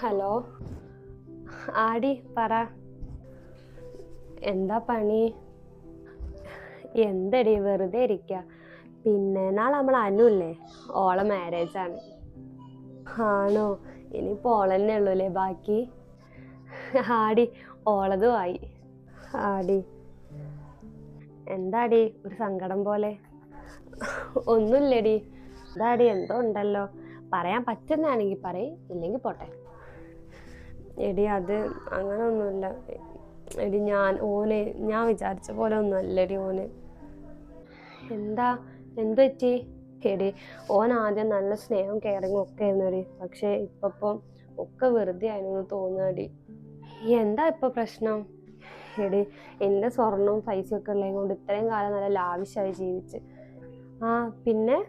Hello? ആടി പറ. എന്താ പണി? എന്തടി വെറുതെ ഇരിക്ക. പിന്നെ നാളെ നമ്മൾ അനുല്ലേ ഓളെ മാരേജ് ആണ്. ആണോ? ഇനി ഓളന്നെ ഉള്ളൂ അല്ലേ ബാക്കി? ആടി ഓളതും ആയി. ആടി. എന്താടി ഒരു സങ്കടം പോലെ? ഒന്നുമില്ലടി. എന്താടി എന്തോ ഉണ്ടല്ലോ? പറയാൻ പറ്റുന്നാണെങ്കിൽ പറയും ഇല്ലെങ്കിൽ പോട്ടെ. എടി അത് അങ്ങനൊന്നുമില്ല. എടി ഞാൻ ഓന് ഞാൻ വിചാരിച്ച പോലെ ഒന്നും അല്ലടി ഓന്. എന്താ എന്ത് പറ്റി? എടി ഓൻ ആദ്യം നല്ല സ്നേഹം കെയറിങ്ങും ഒക്കെ ആയിരുന്നു എടി പക്ഷെ ഇപ്പം ഒക്കെ വെറുതെ ആയിരുന്നു തോന്നുകടി എന്താ ഇപ്പൊ പ്രശ്നം? എടി എന്റെ സ്വർണവും പൈസയും ഒക്കെ കൊണ്ട് ഇത്രയും കാലം നല്ല ലാവിശായി ജീവിച്ച്. ആ പിന്നെ?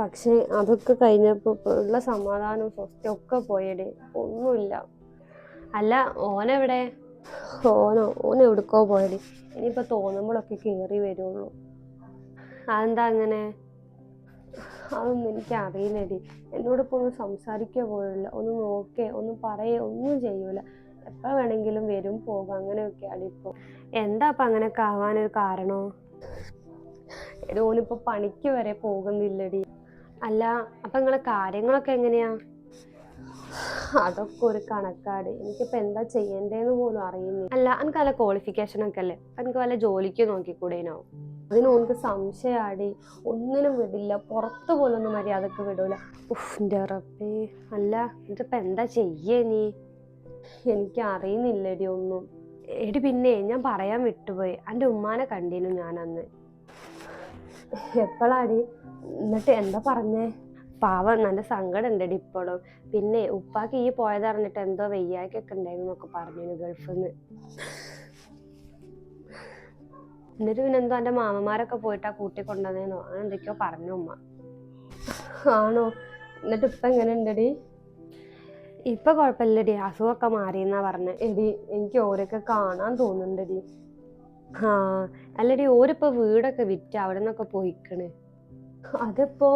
പക്ഷേ അതൊക്കെ കഴിഞ്ഞപ്പോൾ ഉള്ള സമാധാനവും സ്വസ്ഥയും ഒക്കെ പോയടി. ഒന്നുമില്ല. അല്ല ഓനെവിടെ? ഓനോ ഓൻ എവിടേക്കോ പോയടി. ഇനിയിപ്പോൾ തോന്നുമ്പോഴൊക്കെ കയറി വരുള്ളൂ. അതെന്താ അങ്ങനെ? അതൊന്നും എനിക്ക് അറിയില്ലടി എന്നോടിപ്പോൾ ഒന്ന് സംസാരിക്കുക പോലില്ല ഒന്ന് നോക്കേ ഒന്ന് പറയേ ഒന്നും ചെയ്യൂല. എപ്പോൾ വേണമെങ്കിലും വരും പോകും അങ്ങനെയൊക്കെ അടിപ്പോൾ എന്താ അപ്പം അങ്ങനെയൊക്കെ ആവാനൊരു കാരണോ? എടി ഓനിപ്പോൾ പണിക്ക് വരെ പോകുന്നില്ലടി. അല്ല അപ്പൊ നിങ്ങളെ കാര്യങ്ങളൊക്കെ എങ്ങനെയാ? അതൊക്കെ ഒരു കണക്കാട് എനിക്കിപ്പോ എന്താ ചെയ്യേണ്ടതെന്ന് പോലും അറിയുന്നില്ല. അല്ല എനിക്ക് നല്ല ക്വാളിഫിക്കേഷൻ ഒക്കെ അല്ലേ? എനിക്ക് വല്ല ജോലിക്ക് നോക്കിക്കൂടേനോ? അതിന് ഓനക്ക് സംശയമാടി ഒന്നിനും വിടില്ല. പുറത്ത് പോലൊന്നും മര്യാദയ്ക്ക് വിടൂല. ഉഫ് അല്ല ഇതിപ്പോൾ എന്താ ചെയ്യേ നീ? എനിക്ക് അറിയുന്നില്ലടി ഒന്നും. എടി പിന്നെ ഞാൻ പറയാൻ വിട്ടുപോയി. എന്റെ ഉമ്മാനെ കണ്ടിരുന്നു ഞാൻ അന്ന് എപ്പോഴാടി എന്നിട്ട് എന്താ പറഞ്ഞേ? പാവം നല്ല സങ്കടം ഉണ്ടടി ഇപ്പോഴും പിന്നെ ഉപ്പാക്ക് ഈ പോയത് അറിഞ്ഞിട്ട് എന്തോ വെയ്യാക്കൊക്കെ ഉണ്ടായിരുന്നു എന്നൊക്കെ പറഞ്ഞു ഗൾഫിൽ നിന്ന് എന്നിട്ട് പിന്നെ എന്തോ എന്റെ മാമന്മാരൊക്കെ പോയിട്ടാ കൂട്ടി കൊണ്ടുവന്നേന്നോ. അങ്ങനെ എന്തൊക്കെയോ പറഞ്ഞു ഉമ്മ. ആണോ? എന്നിട്ട് ഇപ്പം എങ്ങനെ ഉണ്ടടി ഇപ്പൊ കുഴപ്പമില്ലടി അസുഖമൊക്കെ മാറിയെന്നാ പറഞ്ഞ. എടി എനിക്ക് ഓരൊക്കെ കാണാൻ തോന്നുന്നുണ്ടടി. ആ അല്ലടി ഓരിപ്പോ വീടൊക്കെ വിറ്റ് അവിടെ നിന്നൊക്കെ പോയിക്കണ്. അതിപ്പോ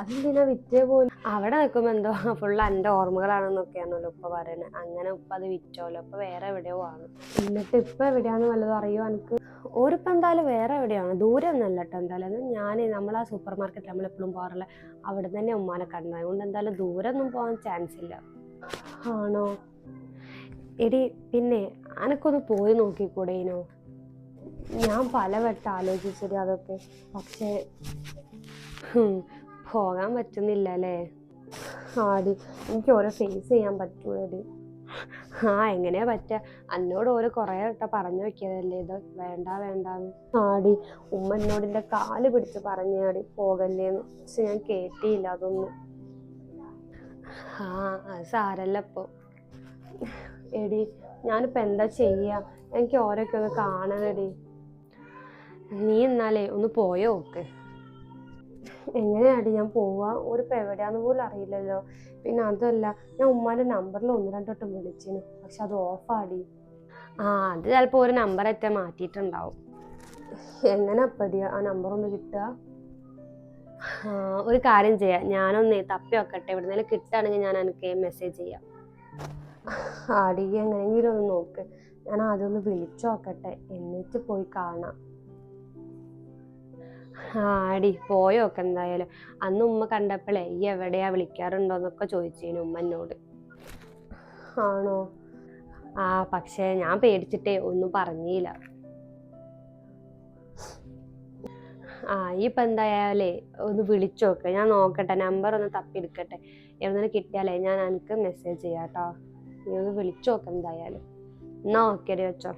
അതെന്തിനാ വിറ്റേ പോലും? അവിടെ നിൽക്കുമ്പോ എന്തോ ഫുള്ള് എന്റെ ഓർമ്മകളാണെന്നൊക്കെയാണല്ലോ ഉപ്പ പറയണത് അങ്ങനെ ഉപ്പ അത് വിറ്റോലോ അപ്പൊ വേറെ എവിടെയോ ആണ്. എന്നിട്ട് ഇപ്പൊ എവിടെയാന്ന് വല്ലതും അറിയോ എനിക്ക് ഓരിപ്പോ എന്തായാലും വേറെ എവിടെയാണ്. ദൂരെ ഒന്നല്ല കേട്ടോ എന്തായാലും. ഞാൻ ആ സൂപ്പർ മാർക്കറ്റ് നമ്മളെപ്പോഴും പോകാറില്ല അവിടെ തന്നെ ഉമ്മാനെ കണ്ടത്. അതുകൊണ്ട് എന്തായാലും ദൂരെ ഒന്നും പോകാൻ ചാൻസ് ഇല്ല. ആണോ? എടി പിന്നെ അനക്കൊന്ന് പോയി നോക്കിക്കൂടേനോ? ഞാൻ പലവട്ടം ആലോചിച്ചത് അതൊക്കെ. പക്ഷേ പോകാൻ പറ്റുന്നില്ല അല്ലേ ആടി എനിക്ക് ഓരോ ഫേസ് ചെയ്യാൻ പറ്റൂലടി. ആ എങ്ങനെയാ പറ്റുക അന്നോട് ഓരോ കുറേ വട്ടം പറഞ്ഞു വെക്കിയതല്ലേ ഇത് വേണ്ട വേണ്ടാന്ന്. ആടി ഉമ്മ എന്നോട് എന്റെ കാൽ പിടിച്ച് പറഞ്ഞാടി പോകല്ലേന്ന്. പക്ഷെ ഞാൻ കേട്ടിയില്ല അതൊന്നും. ആ അത് സാരല്ല ഇപ്പോൾ എടി ഞാനിപ്പോൾ എന്താ ചെയ്യുക എനിക്ക് ഓരോക്കെ ഒന്ന് കാണണടി നീ എന്നാലേ ഒന്ന് പോയോ നോക്ക് എങ്ങനെയാടി ഞാൻ പോവാ? ഒരു എവിടെയാന്ന് പോലും അറിയില്ലല്ലോ. പിന്നെ അതല്ല ഞാൻ ഉമ്മാന്റെ നമ്പറിൽ ഒന്ന് രണ്ടോട്ടം വിളിച്ചിരുന്നു പക്ഷെ അത് ഓഫാടി ആ അത് ചിലപ്പോ ഒരു നമ്പർ എത്ര മാറ്റിയിട്ടുണ്ടാവും. എങ്ങനെ അപ്പടിയാ? ആ നമ്പർ ഒന്ന് കിട്ടുക. ഒരു കാര്യം ചെയ്യാം. ഞാനൊന്ന് തപ്പി വെക്കട്ടെ എവിടുന്നേലും കിട്ടുകയാണെങ്കിൽ ഞാൻ എനിക്ക് മെസ്സേജ് ചെയ്യാം. ആടി ഒന്ന് നോക്ക്. ഞാൻ ആദ്യം ഒന്ന് വിളിച്ചു നോക്കട്ടെ. എന്നിട്ട് പോയി കാണാം. ആടി പോയോക്കെ എന്തായാലും. അന്ന് ഉമ്മ കണ്ടപ്പോഴേ ഈ എവിടെയാ വിളിക്കാറുണ്ടോന്നൊക്കെ ചോദിച്ചേനു ഉമ്മ എന്നോട് ആണോ? ആ പക്ഷേ ഞാൻ പേടിച്ചിട്ടേ ഒന്നും പറഞ്ഞില്ല. ആ ഇപ്പം എന്തായാലേ ഒന്ന് വിളിച്ചു നോക്ക് ഞാൻ നോക്കട്ടെ നമ്പർ ഒന്ന് തപ്പിയെടുക്കട്ടെ. എവിടെ കിട്ടിയാലേ ഞാൻ എനിക്ക് മെസ്സേജ് ചെയ്യാം കേട്ടോ നീ ഒന്ന് വിളിച്ചു നോക്ക് എന്തായാലും. എന്നാ ഓക്കെ വെച്ചോ.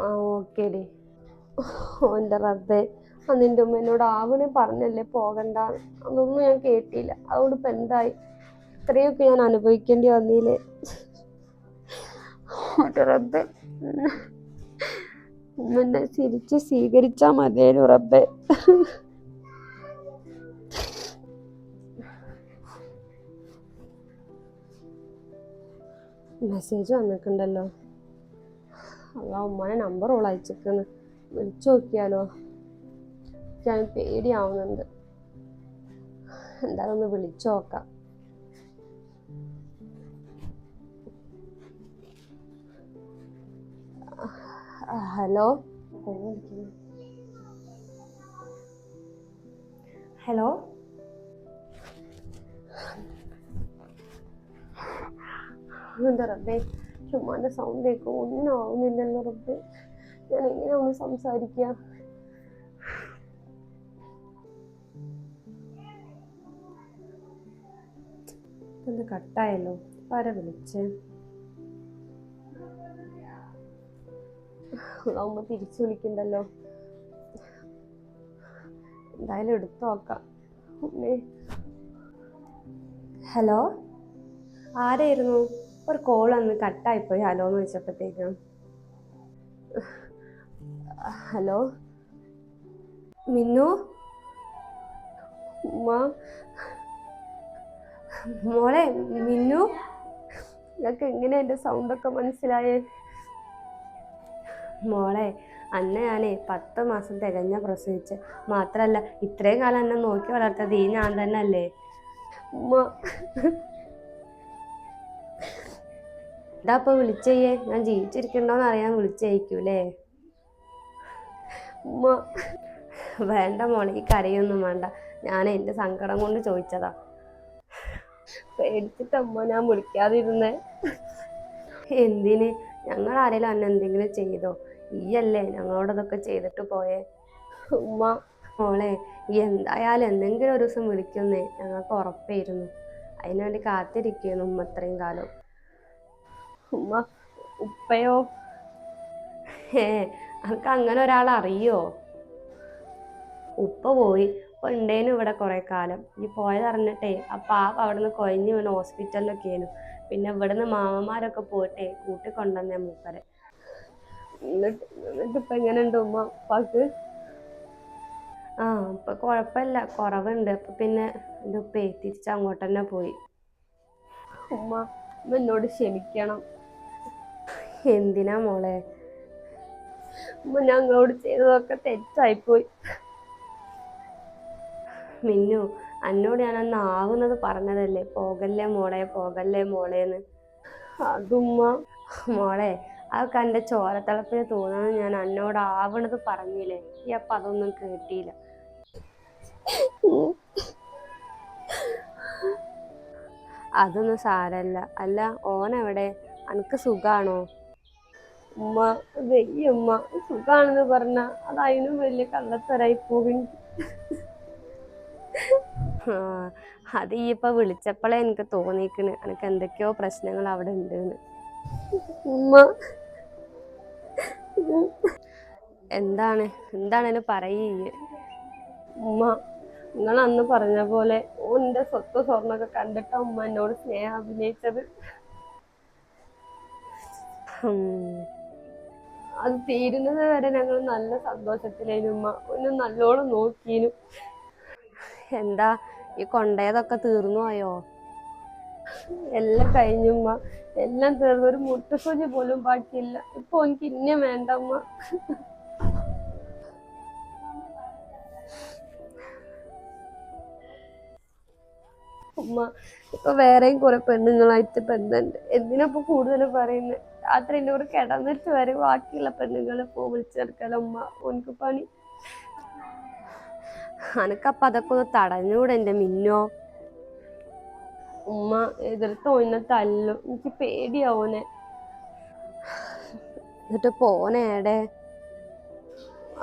ആ ഓക്കെ ഡി ഓന്റെ റബ്ബേ. അന്ന് എന്റെ ഉമ്മ എന്നോട് ആവണേ പറഞ്ഞല്ലേ പോകണ്ട. അതൊന്നും ഞാൻ കേട്ടില്ല. അതുകൊണ്ട് ഇപ്പം എന്തായി? ഇത്രയൊക്കെ ഞാൻ അനുഭവിക്കേണ്ടി വന്നില്ലേ? ഓന്റെ റബ്ബേ. ഉമ്മനെ ചിരിച്ച് സ്വീകരിച്ചാ മതിയായിരുന്നു റബ്ബേ. മെസ്സേജ് വന്നിട്ടുണ്ടല്ലോ. അല്ല ഉമ്മാനെ നമ്പർ ഓൾ അയച്ചിരിക്കുന്നു. വിളിച്ചു നോക്കിയാലോ? ഞാൻ പേടിയാവുന്നുണ്ട്. എന്തായാലും ഒന്ന് വിളിച്ചു നോക്കാം. ഹലോ? ഹലോ? എന്താ റബ്ബേ? ചുമ്മാന്റെ സൗണ്ട് കേൾക്കും ഒന്നും ആവുന്നില്ലല്ലോ റബ്ബെ. ഞാൻ എങ്ങനെ ഒന്ന് സംസാരിക്കുക ഇതെന്ത് കട്ടായല്ലോ. ആരാ വിളിച്ചേ? അതാവുമ്പോ തിരിച്ചു വിളിക്കണ്ടല്ലോ. എന്തായാലും എടുത്തു നോക്കാം. ഹലോ? ആരായിരുന്നു? ഒരു കോൾ അന്ന് കട്ടായിപ്പോയി ഹലോ എന്ന് വെച്ചപ്പോഴത്തേക്കും ഹലോ മിന്നു? മോളെ മിന്നു? നിങ്ങൾക്ക് എങ്ങനെ എന്റെ സൗണ്ടൊക്കെ മനസ്സിലായേ? മോളെ അന്ന ഞാനേ പത്ത് മാസം തികഞ്ഞ പ്രസവിച്ച്. മാത്രല്ല ഇത്രയും കാലം എന്നെ നോക്കി വളർത്തത് ഈ ഞാൻ തന്നെ അല്ലേ ഇതാ ഇപ്പൊ വിളിച്ചയ്യേ? ഞാൻ ജീവിച്ചിരിക്കണ്ടോന്ന് അറിയാൻ വിളിച്ചയക്കൂലേ. ഉമ്മ വേണ്ട മോളെ ഈ കരയൊന്നും വേണ്ട. ഞാൻ എന്റെ സങ്കടം കൊണ്ട് ചോദിച്ചതാ. പേടിച്ചിട്ടമ്മ ഞാൻ വിളിക്കാതിരുന്നേ. എന്തിന്? ഞങ്ങൾ ആരെങ്കിലും അന്നെ എന്തെങ്കിലും ചെയ്തോ? ഈയല്ലേ ഞങ്ങളോടതൊക്കെ ചെയ്തിട്ട് പോയേ. ഉമ്മ മോളെ ഈ എന്തായാലും എന്തെങ്കിലും ഒരു ദിവസം വിളിക്കുന്നേ. ഞങ്ങൾക്ക് ഉറപ്പായിരുന്നു. അതിനുവേണ്ടി കാത്തിരിക്കുന്നു ഉമ്മ ഇത്രയും കാലം. ഉമ്മ ഉപ്പയോ? ഏ അനക്ക് അങ്ങനെ ഒരാൾ അറിയോ? ഉപ്പ പോയി. ഉണ്ടേനു ഇവിടെ കുറെ കാലം. ഈ പോയതറിഞ്ഞിട്ടേ ആ പാപ്പ അവിടെ നിന്ന് കൊഴിഞ്ഞു വീണ് ഹോസ്പിറ്റലിലൊക്കെ ആയിരുന്നു. പിന്നെ ഇവിടുന്ന് മാമന്മാരൊക്കെ പോയിട്ടേ കൂട്ടിക്കൊണ്ടുവന്നേ മൂപ്പരെ. എന്നിട്ട് എന്നിട്ട് ഇപ്പൊ എങ്ങനെയുണ്ട് ഉമ്മ ഉപ്പാക്ക്? ആ ഇപ്പൊ കുഴപ്പമില്ല. കുറവുണ്ട്. അപ്പൊ പിന്നെ എന്റെ ഉപ്പേ തിരിച്ച് അങ്ങോട്ട് തന്നെ പോയി. ഉമ്മ ഉമ്മ എന്നോട് ക്ഷമിക്കണം. എന്തിനാ മോളെ? ഞങ്ങളോട് ചെയ്തതൊക്കെ തെറ്റായിപ്പോയി. മിന്നു അന്നോട് ഞാൻ അന്ന് ആവുന്നത് പറഞ്ഞതല്ലേ? പോകല്ലേ മോളെ പോകല്ലേ മോളേന്ന്. അതുമ്മ. മോളെ അതൊക്കെ എന്റെ ചോരത്തിളപ്പിന് തോന്നുന്നത് ഞാൻ അന്നോട് ആവണത് പറഞ്ഞില്ലേ? ഈ അപ്പം അതൊന്നും കേട്ടിയില്ല. അതൊന്നും സാരല്ല. അല്ല ഓനെവിടെ? അനക്ക് സുഖാണോ? ഉമ്മ വെയ്യമ്മ സുഖാണെന്ന് പറഞ്ഞ അത് അതിനും വലിയ കള്ളത്തരായി പോകും അത് ഈ ഇപ്പൊ വിളിച്ചപ്പോഴേ എനിക്ക് തോന്നിക്കണ്. എനിക്ക് എന്തൊക്കെയോ പ്രശ്നങ്ങൾ അവിടെ ഉണ്ട് ഉമ്മ. എന്താണ്? എന്താണേലും പറയേ. ഉമ്മ നിങ്ങൾ അന്ന് പറഞ്ഞ പോലെ ഓന്റെ സ്വത്ത് സ്വർണൊക്കെ കണ്ടിട്ടാ ഉമ്മ എന്നോട് സ്നേഹം അഭിനയിച്ചത്. ഉം. അത് തീരുന്നത് വരെ ഞങ്ങൾ നല്ല സന്തോഷത്തിലേനു ഉമ്മ ഒന്ന് നല്ലോണം നോക്കീനു എന്താ ഈ കൊണ്ടേതൊക്കെ തീർന്നു ആയോ? എല്ലാം കഴിഞ്ഞുമ്മ എല്ലാം തീർന്നു. ഒരു മുട്ടുസൂചി പോലും ബാക്കിയില്ല. ഇപ്പൊ എനിക്ക് ഇന്നെ വേണ്ട ഉമ്മ. ഉമ്മ ഇപ്പൊ വേറെയും കുറെ പെണ്ണുങ്ങളായിട്ട് ബന്ധമുണ്ട് എന്തിനപ്പൊ കൂടുതൽ പറയുന്നത് രാത്രി എന്റെ കൂടെ കിടന്നിട്ട് വരെ ബാക്കിയുള്ള പെണ്ണുങ്ങളെ പോ വിളിച്ചെടുക്കല ഉമ്മ ഓനക്ക് പണി. അനക്കപ്പ അതൊക്കെ ഒന്ന് തടഞ്ഞൂടെ എന്റെ മിന്നോ? ഉമ്മ എതിർത്ത് ഓനെ തല്ലും. എനിക്ക് പേടിയാവോനെ എന്നിട്ട് പോനേടെ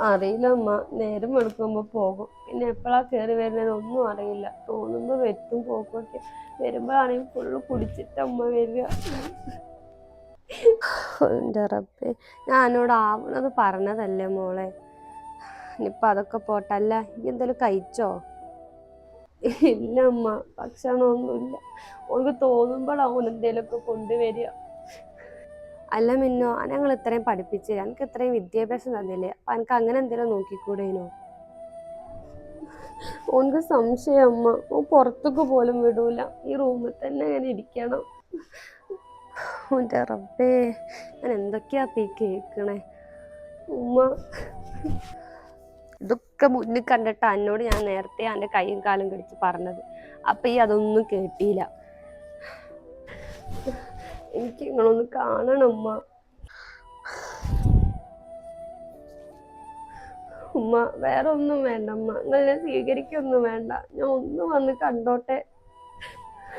അറിയില്ല ഉമ്മ. നേരം എടുക്കുമ്പോ പോകും. പിന്നെ എപ്പോഴാ കേറി വരുന്നത് ഒന്നും അറിയില്ല. തോന്നുമ്പോ വെത്തും പോക്കൊക്കെ. വരുമ്പോഴാണെങ്കിൽ ഫുള്ള് കുടിച്ചിട്ട് അമ്മ വരിക. എന്റെ ഞാൻ എന്നോട് ആവണത് പറഞ്ഞതല്ലേ മോളെ? ഇനിയിപ്പോൾ അതൊക്കെ പോട്ടല്ല ഈ എന്തെങ്കിലും കഴിച്ചോ? ഇല്ല അമ്മ ഭക്ഷണമൊന്നുമില്ല. ഓൾക്ക് തോന്നുമ്പോഴാവും എന്തേലൊക്കെ കൊണ്ടുവരിക. അല്ല മിന്നോ ഞങ്ങൾ ഇത്രയും പഠിപ്പിച്ച് എനിക്ക് ഇത്രയും വിദ്യാഭ്യാസം തന്നില്ലേ? അപ്പൊ എനിക്ക് അങ്ങനെ എന്തെങ്കിലും നോക്കിക്കൂടേനോ? ഓനക്ക് സംശയം അമ്മ ഓൻ പുറത്തേക്ക് പോലും വിടൂല. ഈ റൂമിൽ തന്നെ അങ്ങനെ ഇരിക്കണം. ഓന്റെ റബ്ബേ ഞാൻ എന്തൊക്കെയാ തീ കേൾക്കണേ ഉമ്മ. ഇതൊക്കെ മുന്നിൽ കണ്ടിട്ട് എന്നോട് ഞാൻ നേരത്തെ എന്റെ കൈയും കാലും കടിച്ച് പറഞ്ഞത്. അപ്പം ഈ അതൊന്നും കേട്ടില്ല. എനിക്ക് നിങ്ങളൊന്ന് കാണണം ഉമ്മ. ഉമ്മ വേറെ ഒന്നും വേണ്ട ഉമ്മ. നിങ്ങൾ ഞാൻ സ്വീകരിക്കൊന്നും വേണ്ട. ഞാൻ ഒന്ന് വന്ന് കണ്ടോട്ടെ.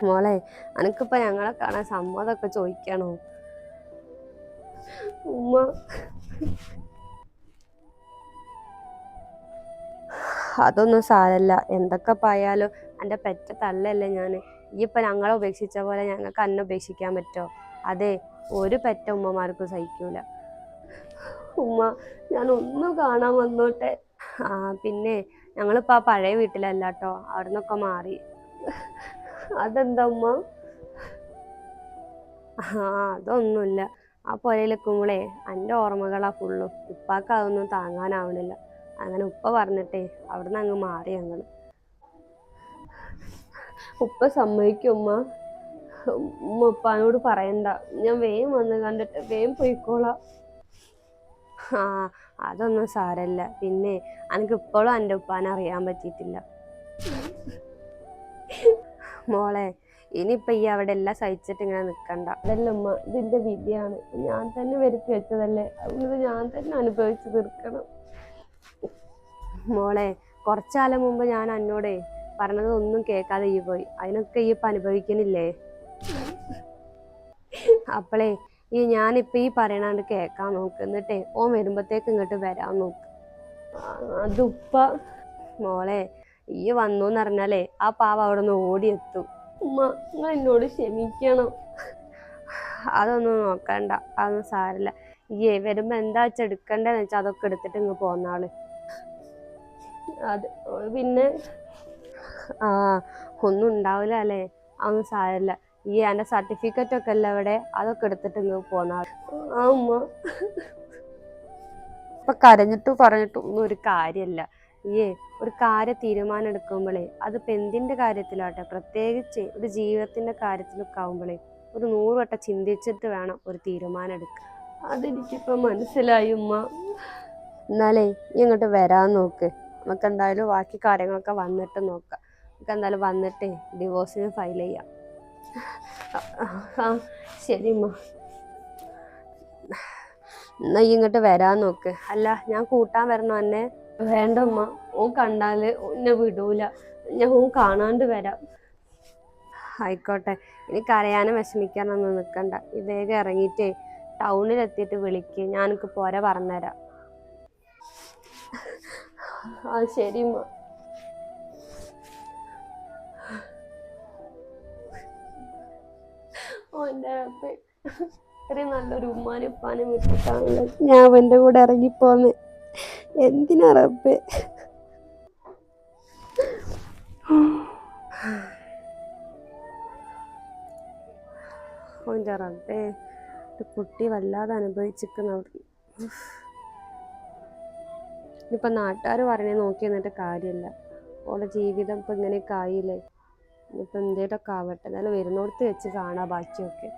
മോളെ അനക്കിപ്പോ ഞങ്ങളെ കാണാൻ സമ്മതമൊക്കെ ചോദിക്കണോ? ഉമ്മ. അതൊന്നും സാരല്ല. എന്തൊക്കെ പായാലും എന്റെ പെറ്റ തള്ളല്ലേ ഞാൻ ഇപ്പം ഞങ്ങളെ ഉപേക്ഷിച്ച പോലെ ഞങ്ങൾക്ക് അന്നെ ഉപേക്ഷിക്കാൻ പറ്റുമോ അതെ ഒരു പെറ്റ ഉമ്മമാർക്കും സഹിക്കൂല. ഉമ്മ ഞാൻ ഒന്നും കാണാൻ വന്നോട്ടെ. ആ പിന്നെ ഞങ്ങളിപ്പോൾ ആ പഴയ വീട്ടിലല്ല കേട്ടോ അവിടെ നിന്നൊക്കെ മാറി. അതെന്താ ഉമ്മ ആ അതൊന്നുമില്ല ആ പുരയിലെക്കുമ്പോളേ എന്റെ ഓർമ്മകളാ ഫുള്ളും ഉപ്പാക്ക് അതൊന്നും താങ്ങാനാവണില്ല. അങ്ങനെ ഉപ്പ പറഞ്ഞിട്ടേ അവിടുന്ന് അങ്ങ് മാറി ഞങ്ങൾ ഉപ്പ സമ്മതിക്കും ഉമ്മ? ഉമ്മ ഉപ്പാനോട് പറയണ്ട. ഞാൻ വേഗം വന്ന് കണ്ടിട്ട് വേഗം പോയിക്കോളാം. ആ അതൊന്നും സാരല്ല. പിന്നെ എനിക്ക് ഇപ്പോഴും എന്റെ ഉപ്പാനെ അറിയാൻ പറ്റിയിട്ടില്ല. മോളെ ഇനിയിപ്പൊ ഈ അവിടെ എല്ലാം സഹിച്ചിട്ട് ഇങ്ങനെ നിക്കണ്ട. അതല്ല ഉമ്മ? ഇതിന്റെ വിധിയാണ്. ഞാൻ തന്നെ വരുത്തി വെച്ചതല്ലേ? അതുകൊണ്ട് ഞാൻ തന്നെ അനുഭവിച്ച് തീർക്കണം. മോളെ കുറച്ചാലം മുമ്പ് ഞാൻ അന്നോടെ പറഞ്ഞത് ഒന്നും കേൾക്കാതെ ഈ പോയി. അതിനൊക്കെ ഈ ഇപ്പൊ അനുഭവിക്കണില്ലേ? അപ്പളേ ഈ ഞാനിപ്പോൾ ഈ പറയണാണ്ട് കേക്കാൻ നോക്ക്. എന്നിട്ടേ ഓൻ വരുമ്പത്തേക്ക് ഇങ്ങോട്ട് വരാൻ നോക്ക്. അതുപ്പ. അത് മോളെ ഈ വന്നു പറഞ്ഞാലേ ആ പാവ അവിടെ നിന്ന് ഓടിയെത്തും. ഉമ്മ നിങ്ങൾ എന്നോട് ക്ഷമിക്കണം. അതൊന്നും നോക്കണ്ട അതൊന്നും സാരില്ല. ഈ വരുമ്പോ എന്താ വെച്ചാ എടുക്കണ്ടെന്ന് വെച്ചാൽ അതൊക്കെ എടുത്തിട്ട് ഇങ്ങ് പോന്നാൾ അത് പിന്നെ ആ ഒന്നും ഉണ്ടാവില്ല അല്ലേ? അതൊന്നും സാരല്ല. ഈ എന്റെ സർട്ടിഫിക്കറ്റ് ഒക്കെ അല്ല ഇവിടെ അതൊക്കെ എടുത്തിട്ട് ഇങ്ങ് പോന്നാൾ ആ ഉമ്മ. ഇപ്പൊ കരഞ്ഞിട്ടും പറഞ്ഞിട്ടും ഒന്നും ഒരു കാര്യമല്ല ഈ ഒരു കാര്യം തീരുമാനം എടുക്കുമ്പോഴേ അതിപ്പോൾ എന്തിന്റെ കാര്യത്തിലാട്ടെ? പ്രത്യേകിച്ച് ഒരു ജീവിതത്തിന്റെ കാര്യത്തിലൊക്കെ ആവുമ്പോഴേ ഒരു നൂറ് വട്ടം ചിന്തിച്ചിട്ട് വേണം ഒരു തീരുമാനം എടുക്കാൻ അതെനിക്കിപ്പോൾ മനസ്സിലായി ഉമ്മ. എന്നാലേ നീ ഇങ്ങോട്ട് വരാൻ നോക്ക്. നമുക്ക് എന്തായാലും ബാക്കി കാര്യങ്ങളൊക്കെ വന്നിട്ട് നോക്കാം. നമുക്ക് എന്തായാലും വന്നിട്ട് ഡിവോഴ്സിന് ഫയൽ ചെയ്യാം. ശരി ഉമ്മ. എന്നാ ഇങ്ങോട്ട് വരാൻ നോക്ക്. അല്ല ഞാൻ കൂട്ടാൻ വരണോ എന്നെ വേണ്ട ഉമ്മ. ഓൻ കണ്ടാൽ എന്നെ വിടൂല. ഞാൻ ഓ കാണാണ്ട് വരാം. ആയിക്കോട്ടെ. ഇനി കരയാനും വിഷമിക്കാനൊന്നും നിൽക്കണ്ട ഈ വേഗം ഇറങ്ങിയിട്ടേ ടൗണിലെത്തിയിട്ട് വിളിക്ക്. ഞാനക്ക് പോരെ പറഞ്ഞുതരാം. ആ ശരി ഉമ്മ. ഓന്റെ നല്ലൊരു ഉമ്മാനും ഉപ്പാനും വിട്ടിട്ടാണല്ലോ ഞാൻ അവന്റെ കൂടെ ഇറങ്ങിപ്പോന്ന്. എന്തിനാ റബ്ബേ? ഓന്റെ റബ്ബേ കുട്ടി വല്ലാതെ അനുഭവിച്ചിരിക്കുന്ന ഇനിയിപ്പോൾ നാട്ടുകാർ പറഞ്ഞേ നോക്കി എന്നിട്ട് കാര്യമില്ല. ഓളെ ജീവിതം ഇപ്പം ഇങ്ങനെയൊക്കെ ആയില്ലേ? ഇനിയിപ്പോൾ എന്തേലൊക്കെ ആവട്ടെ. എന്നാലും വരുന്നോടത്ത് വെച്ച് കാണാം ബാക്കിയൊക്കെ.